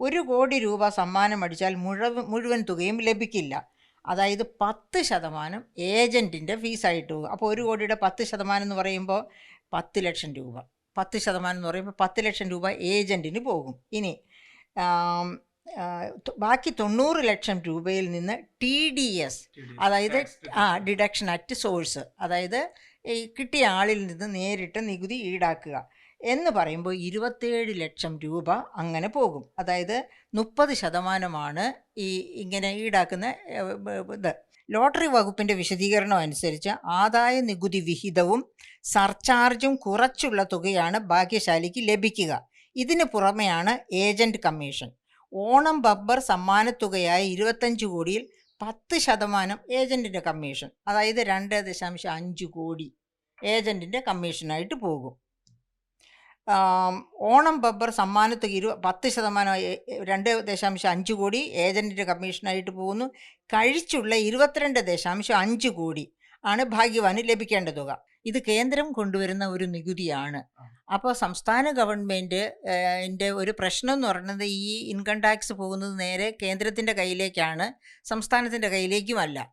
ഒരു കോടി രൂപ സമ്മാനം അടിച്ചാൽ മുഴുവൻ മുഴുവൻ തുകയും ലഭിക്കില്ല. അതായത് പത്ത് ശതമാനം ഏജന്റിന്റെ ഫീസായിട്ട് പോകും. അപ്പോൾ ഒരു കോടിയുടെ പത്ത് ശതമാനം എന്ന് പറയുമ്പോൾ പത്ത് ലക്ഷം രൂപ. പത്ത് ശതമാനം എന്ന് പറയുമ്പോൾ പത്ത് ലക്ഷം രൂപ ഏജന്റിന് പോകും. ഇനി ബാക്കി തൊണ്ണൂറ് ലക്ഷം രൂപയിൽ നിന്ന് ടി ഡി എസ് അതായത് ആ ഡിഡക്ഷൻ അറ്റ് സോഴ്സ് അതായത് ഈ കിട്ടിയ ആളിൽ നിന്ന് നേരിട്ട് നികുതി ഈടാക്കുക. എന്ന് പറയുമ്പോൾ ഇരുപത്തേഴ് ലക്ഷം രൂപ അങ്ങനെ പോകും. അതായത് മുപ്പത് ശതമാനമാണ് ഈ ഇങ്ങനെ ഈടാക്കുന്ന ഇത്. ലോട്ടറി വകുപ്പിന്റെ വിശദീകരണം അനുസരിച്ച് ആദായ നികുതി വിഹിതവും സർചാർജും കുറച്ചുള്ള തുകയാണ് ഭാഗ്യശാലിക്ക് ലഭിക്കുക. ഇതിന് പുറമെയാണ് ഏജന്റ് കമ്മീഷൻ. ഓണം ബബ്ബർ സമ്മാനത്തുകയായ ഇരുപത്തഞ്ച് കോടിയിൽ പത്ത് ശതമാനം ഏജന്റിന്റെ കമ്മീഷൻ. അതായത് രണ്ട് ദശാംശം അഞ്ച് കോടി ഏജന്റിന്റെ കമ്മീഷനായിട്ട് പോകും. ഓണം ബബ്ബർ സമ്മാനത്തുക ഇരു പത്ത് ശതമാനം രണ്ട് ദശാംശം അഞ്ച് കോടി ഏജന്റിന്റെ കമ്മീഷനായിട്ട് പോകുന്നു. കഴിച്ചുള്ള ഇരുപത്തിരണ്ട് ദശാംശം അഞ്ച് കോടി ആണ് ഭാഗ്യവാന് ലഭിക്കേണ്ട തുക. ഇത് കേന്ദ്രം കൊണ്ടുവരുന്ന ഒരു നികുതിയാണ്. അപ്പോൾ സംസ്ഥാന ഗവൺമെന്റ് എന്റെ ഒരു പ്രശ്നം എന്ന് പറയുന്നത് ഈ ഇൻകം ടാക്സ് പോകുന്നത് നേരെ കേന്ദ്രത്തിന്റെ കയ്യിലേക്കാണ് സംസ്ഥാനത്തിന്റെ കയ്യിലേക്കുമല്ല